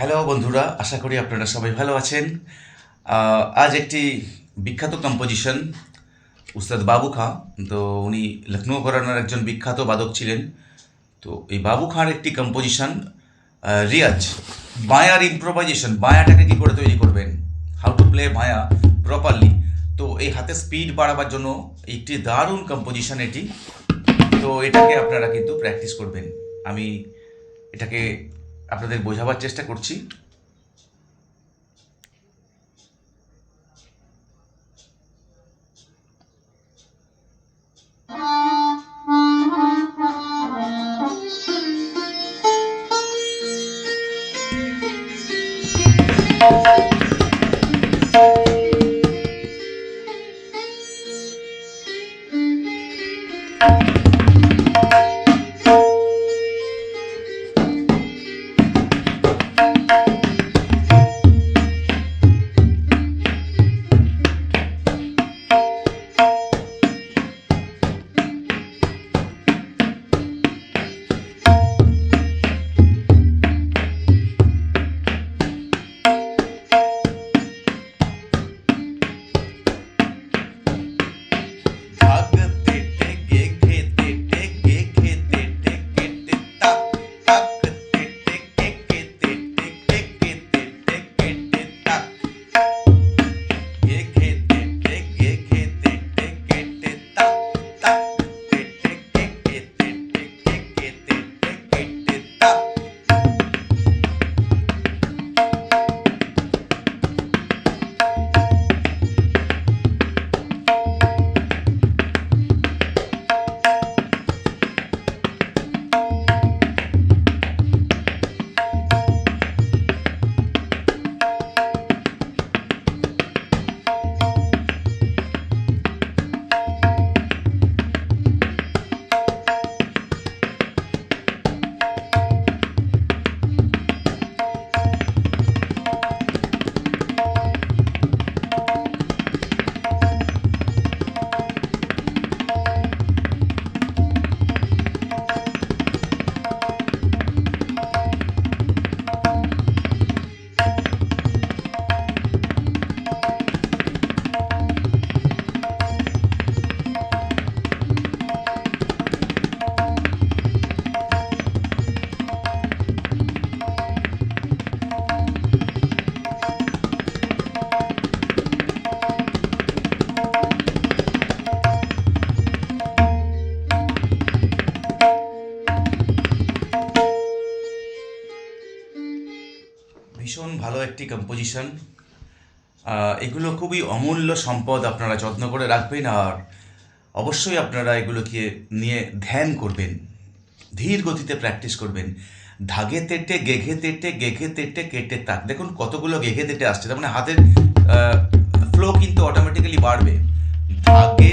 Hello বন্ধুরা, আশা করি আপনারা সবাই ভালো আছেন। আজ একটি বিখ্যাত কম্পোজিশন উস্তাদ বাবু খাঁ। তো উনি লখনৌ ঘরানার একজন বিখ্যাত বাদক ছিলেন। তো এই বাবু খাঁর একটি কম্পোজিশন রিয়াজ বায়ার ইম্প্রোভাইজেশন বায়াটাকে কী করে তৈরি করবেন? হাউ টু প্লে বায়া প্রপারলি তো এই হাতে স্পিড বাড়াবার জন্য একটি দারুণ কম্পোজিশন এটি। তো এটাকে আপনারা কিন্তু প্র্যাকটিস করবেন। আমি এটাকে আপনাদের বোঝাবার চেষ্টা করছি। একটি কম্পোজিশন এগুলো খুবই অমূল্য সম্পদ আপনারা যত্ন করে রাখবেন আর অবশ্যই আপনারা এগুলোকে নিয়ে ধ্যান করবেন, ধীর গতিতে প্র্যাকটিস করবেন। ধাগে তেটে, গেঘে তেটে গেঘে তেটে, কেটে তাক। দেখুন কতগুলো গেঘে তেটে আসছে, তার মানে হাতের ফ্লো কিন্তু অটোমেটিক্যালি বাড়বে। ধাগে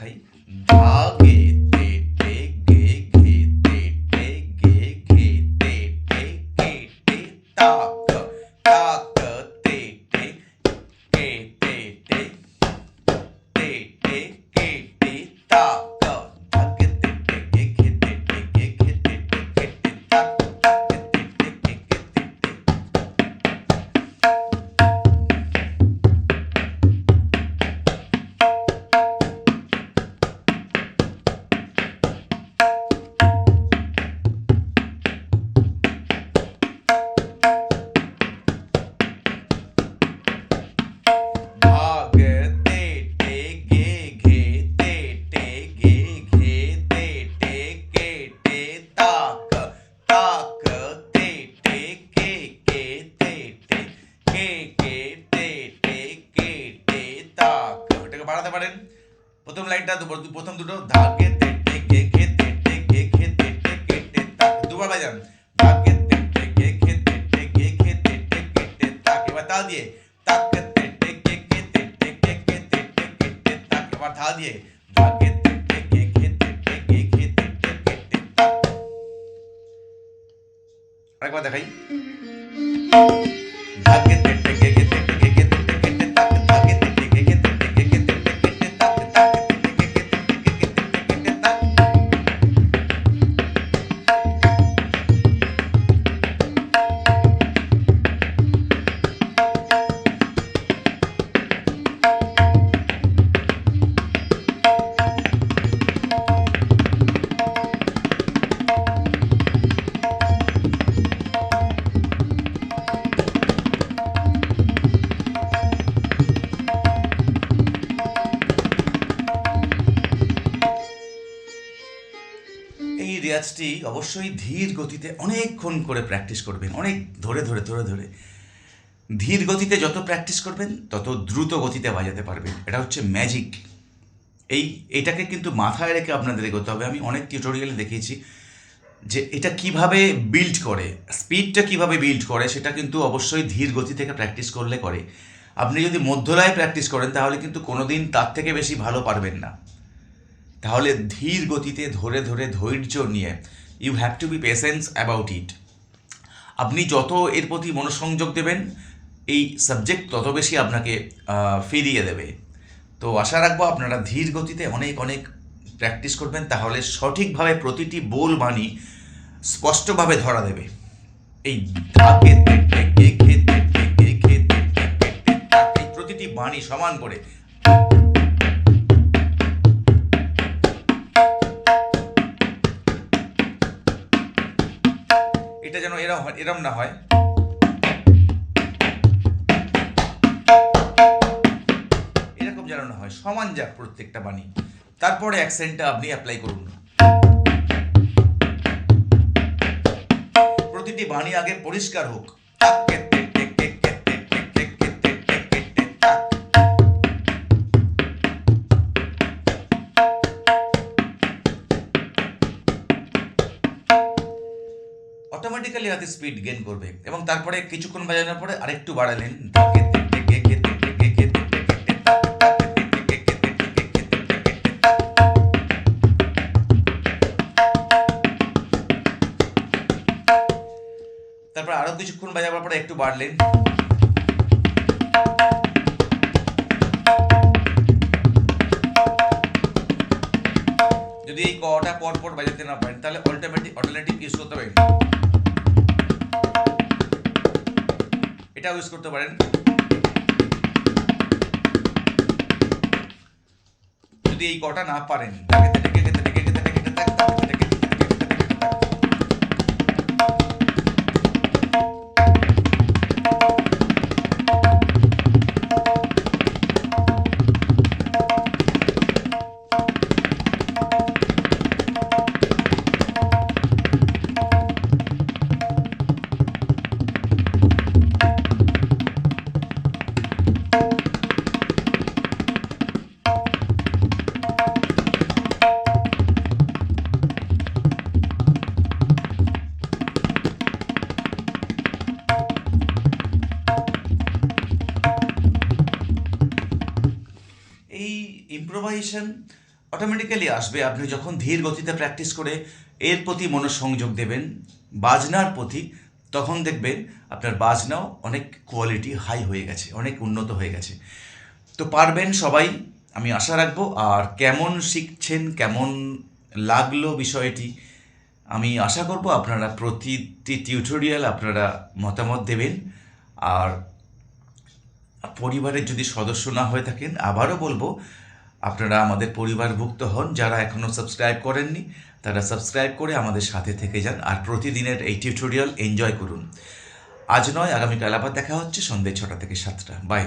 আরেকবার দেখাই দিয়ে, তাক তে টে গে ঘে তে টে গে ঘে তে তাক এবার তাল দিয়ে ধাগে তে টে গে ঘে তে টে গে ঘে তে আরেকবার দেখাই। এই রেয়াজটি অবশ্যই ধীর গতিতে অনেকক্ষণ করে প্র্যাকটিস করবেন, অনেক ধরে ধরে ধরে ধরে। ধীর গতিতে যত প্র্যাকটিস করবেন, তত দ্রুত গতিতে বাজাতে পারবেন। এটা হচ্ছে ম্যাজিক এই, এটাকে কিন্তু মাথায় রেখে আপনাদের এগোতে হবে। আমি অনেক টিউটোরিয়ালে দেখিয়েছি যে এটা কীভাবে বিল্ড করে স্পিডটা কীভাবে বিল্ড করে, সেটা কিন্তু অবশ্যই ধীর গতি থেকে প্র্যাকটিস করলে করে। আপনি যদি মধ্যলয়ে প্র্যাকটিস করেন, তাহলে কিন্তু কোনোদিন তার থেকে বেশি ভালো পারবেন না। তাহলে ধীর গতিতে ধরে ধরে ধৈর্য নিয়ে you have to be patience about it আপনি যত এর প্রতি মনোসংযোগ দেবেন এই সাবজেক্ট তত বেশি আপনাকে ফিরিয়ে দেবে তো আশা রাখব আপনারা ধীর গতিতে অনেক অনেক প্র্যাকটিস করবেন তাহলে সঠিকভাবে প্রতিটি বোল বাণী স্পষ্টভাবে ধরা দেবে এই প্রতিটি বাণী সমান করে এরম না হয়। এরকম যেন না হয়, সমান যাক প্রত্যেকটা বাণী। তারপরে অ্যাকসেন্টটা আপনি অ্যাপ্লাই করুন। প্রতিটি বাণী আগে পরিষ্কার হোক, তার কে অটোমেটিক্যালি হাতে স্পিড গেন করবে এবং তারপরে কিছুক্ষণ বাজানোর পরে আরেকটু বাড়ালেন। তারপর আরও কিছুক্ষণ বাজাবার পরে একটু বাড়লেন যদি এই কটা পর পর বাজাতে না পারেন, তাহলে অল্টারনেটিভ অল্টারনেটিভ ইউজ করতে পারেন এটা ইউজ করতে পারেন। যদি এই কটা না পারেন ইম্প্রোভাইজেশন অটোমেটিক্যালি আসবে। আপনি যখন ধীর গতিতে প্র্যাকটিস করে এর প্রতি মনোসংযোগ দেবেন, বাজনার প্রতি, তখন দেখবেন আপনার বাজনাও অনেক কোয়ালিটি হাই হয়ে গেছে, অনেক উন্নত হয়ে গেছে। তো পারবেন সবাই, আমি আশা রাখব, আর কেমন শিখছেন, কেমন লাগল বিষয়টি, আমি আশা করব আপনারা প্রতিটি টিউটোরিয়াল আপনারা মতামত দেবেন। আর পরিবারের যদি সদস্য না হয়ে থাকেন, আবারও বলব আপনারা আমাদের পরিবারভুক্ত হন, যারা এখনও সাবস্ক্রাইব করেননি, তারা সাবস্ক্রাইব করে আমাদের সাথে থেকে যান আর প্রতিদিনের এই টিউটোরিয়াল এনজয় করুন। আজ নয়, আগামীকাল আবার দেখা হচ্ছে সন্ধ্যে ছটা থেকে সাতটা। বাই